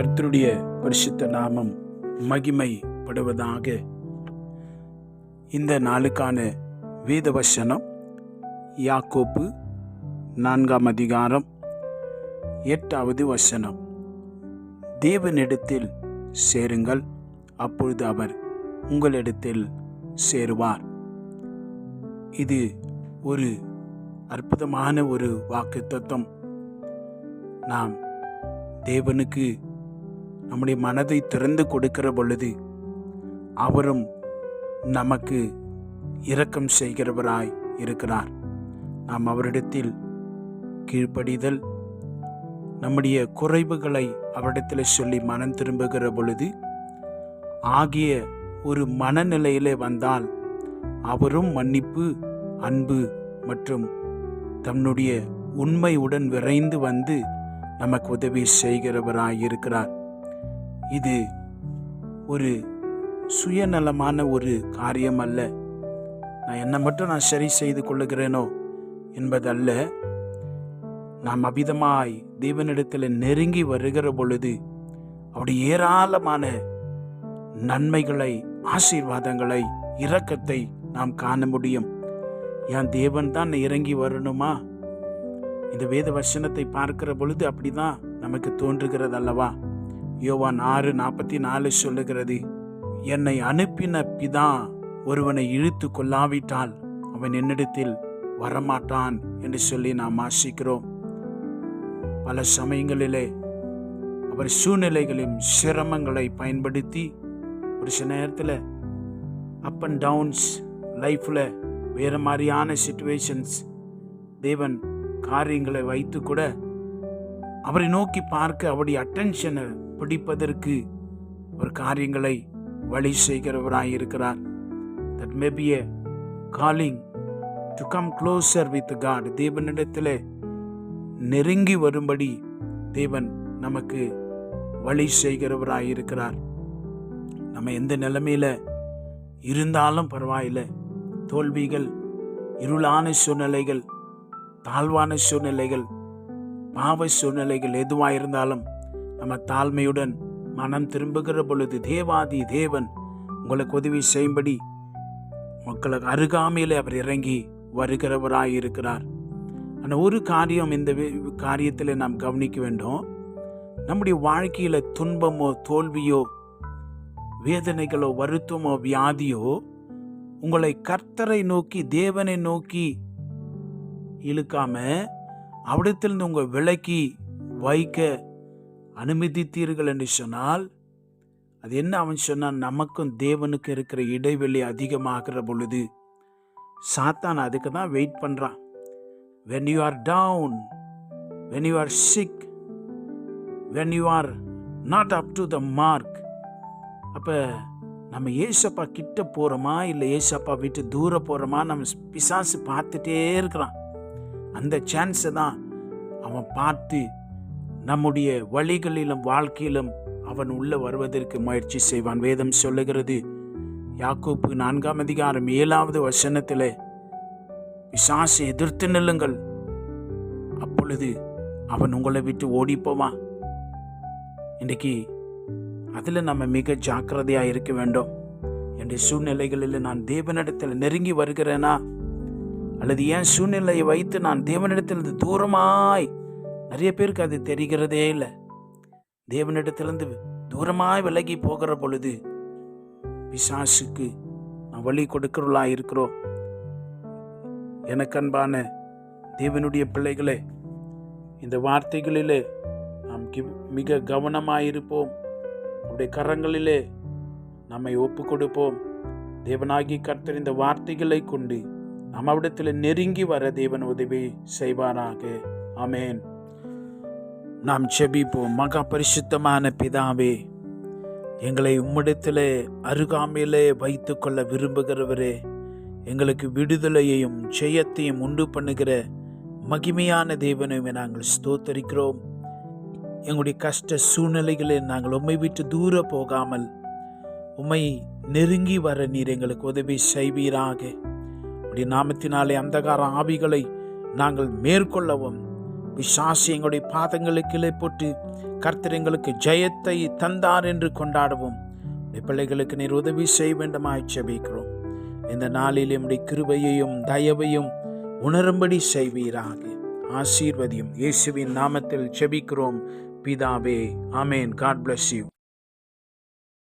கர்த்தருடைய பரிசுத்த நாமம் மகிமைப்படுவதாக இந்த நாளுக்கான வேத வசனம் யாக்கோப்பு நான்காம் அதிகாரம் எட்டாவது வசனம். தேவனிடத்தில் சேருங்கள் அப்பொழுது அவர் உங்களிடத்தில் சேருவார். இது ஒரு அற்புதமான ஒரு வாக்கு தத்துவம் நாம் தேவனுக்கு நம்முடைய மனதை திறந்து கொடுக்கிற பொழுது அவரும் நமக்கு இரக்கம் செய்கிறவராய் இருக்கிறார். நாம் அவரிடத்தில் கீழ்ப்படிதல் நம்முடைய குறைவுகளை அவரிடத்தில் சொல்லி மனம் திரும்புகிற பொழுது ஆகிய ஒரு மனநிலையிலே வந்தால் அவரும் மன்னிப்பு அன்பு மற்றும் தன்னுடைய உண்மையுடன் விரைந்து வந்து நமக்கு உதவி செய்கிறவராய் இருக்கிறார். இது ஒரு சுயநலமான ஒரு காரியம் அல்ல நான் என்னை மட்டும் நான் சரி செய்து கொள்ளுகிறேனோ என்பதல்ல. நாம் அபிதமாய் தேவனிடத்தில் நெருங்கி வருகிற பொழுது அவருடைய ஏராளமான நன்மைகளை ஆசீர்வாதங்களை இரக்கத்தை நாம் காண முடியும். என் தேவன் தான் இறங்கி வரணுமா? இந்த வேத வசனத்தை பார்க்கிற பொழுது அப்படிதான் நமக்கு தோன்றுகிறது அல்லவா யோவான் ஆறு நாற்பத்தி நாலு சொல்லுகிறது என்னை அனுப்பின பிதா ஒருவனை இழுத்து கொள்ளாவிட்டால் அவன் என்னிடத்தில் வரமாட்டான் என்று சொல்லி நாம் ஆசிக்கிறோம். பல சமயங்களிலே அவர் சூழ்நிலைகளின் சிரமங்களை பயன்படுத்தி ஒரு சில நேரத்தில் அப் அண்ட் டவுன்ஸ் லைஃப்பில் வேறு மாதிரியான சுச்சுவேஷன்ஸ் தேவன் காரியங்களை வைத்து கூட அவரை நோக்கி பார்க்க அவருடைய அட்டென்ஷனை பிடிப்பதற்கு ஒரு காரியங்களை வழி செய்கிறவராய் இருக்கிறார் that may be a calling to come closer with God தேவனிடத்தில் நெருங்கி வரும்படி தேவன் நமக்கு வழி செய்கிறவராய் இருக்கிறார் நம்ம எந்த நிலைமையில் இருந்தாலும் பரவாயில்லை. தோல்விகள் இருளான சூழ்நிலைகள் தாழ்வான சூழ்நிலைகள் பாவ சூழ்நிலைகள் எதுவாக இருந்தாலும் நம்ம தாழ்மையுடன் மனம் திரும்புகிற பொழுது தேவாதி தேவன் உங்களுக்கு உதவி செய்யும்படி மக்களுக்கு அருகாமையில் அவர் இறங்கி வருகிறவராய் இருக்கிறார் ஆனால் ஒரு காரியம் இந்த காரியத்தில் நாம் கவனிக்க வேண்டும். நம்முடைய வாழ்க்கையில் துன்பமோ தோல்வியோ வேதனைகளோ வருத்தமோ வியாதியோ உங்களை கர்த்தரை நோக்கி தேவனை நோக்கி இழுக்காம அவிடத்திலிருந்து உங்கள் விலக்கி வைக்க அனுமதித்தீர்கள் என்று சொன்னால் அது என்ன அவன் சொன்னான்? நமக்கும் தேவனுக்கு இருக்கிற இடைவெளி அதிகமாகிற பொழுது சாத்தான் அதுக்கு தான் வெயிட் பண்ணுறான் when you are down when you are sick when you are not up to the mark அப்போ நம்ம ஏசப்பா கிட்ட போகிறோமா இல்லை ஏசப்பா விட்டு தூர போகிறோமா நம்ம பிசாசு பார்த்துட்டே இருக்கிறான். அந்த சான்ஸை தான் அவன் பார்த்து நம்முடைய வழிகளிலும் வாழ்க்கையிலும் அவன் உள்ள வருவதற்கு முயற்சி செய்வான். வேதம் சொல்லுகிறது யாக்கோப்பு நான்காம் அதிகாரம் ஏழாவது வசனத்தில் பிசாசை எதிர்த்து நில்லுங்கள். அப்பொழுது அவன் உங்களை விட்டு ஓடிப்போவான் இன்றைக்கு அதில் நம்ம மிக ஜாக்கிரதையாக இருக்க வேண்டும். என்னுடைய சூழ்நிலைகளில் நான் தேவனிடத்தில் நெருங்கி வருகிறேனா? அல்லது ஏன் சூழ்நிலையை வைத்து நான் தேவனிடத்திலிருந்து தூரமாய் நிறைய பேருக்கு அது தெரிகிறதே இல்லை. தேவனிடத்திலிருந்து தூரமாய் விலகி போகிற பொழுது பிசாசுக்கு நான் வழி கொடுக்கிறவளா இருக்கிறோம் எனக்கு அன்பான தேவனுடைய பிள்ளைகளே இந்த வார்த்தைகளிலே நாம் மிக கவனமாயிருப்போம். அவருடைய கரங்களிலே நம்மை ஒப்பு கொடுப்போம் தேவனாகி கர்த்தர் இந்த வார்த்தைகளை கொண்டு நம்மவிடத்தில் நெருங்கி வர தேவன் உதவி செய்வாராக. ஆமேன். நாம் செபிப்போம் மகா பரிசுத்தமான பிதாவே எங்களை உம்மிடத்தில் அருகாமையிலே வைத்து கொள்ள விரும்புகிறவரே எங்களுக்கு விடுதலையையும் ஜெயத்தையும் உண்டு பண்ணுகிற மகிமையான தேவனுமே நாங்கள் ஸ்தோத்தரிக்கிறோம். எங்களுடைய கஷ்ட சூழ்நிலைகளை நாங்கள் உண்மை விட்டு தூர போகாமல் உண்மை நெருங்கி வர நீர் எங்களுக்கு உதவி செய்வீராக. உடைய நாமத்தினாலே அந்தகார ஆவிகளை நாங்கள் மேற்கொள்ளவும் பிசாசு எங்களுடைய பாதங்களுக்கு இலை போட்டு கர்த்தர் எங்களுக்கு ஜெயத்தை தந்தார் என்று கொண்டாடுவோம். பிள்ளைகளுக்கு நீர் உதவி செய்ய வேண்டுமாய் செபிக்கிறோம் இந்த நாளில் எம்முடைய கிருபையையும் தயவையும் உணரும்படி செய்வீராக. ஆசீர்வதியும் இயேசுவின் நாமத்தில் செபிக்கிறோம் பிதாவே ஆமேன். God bless you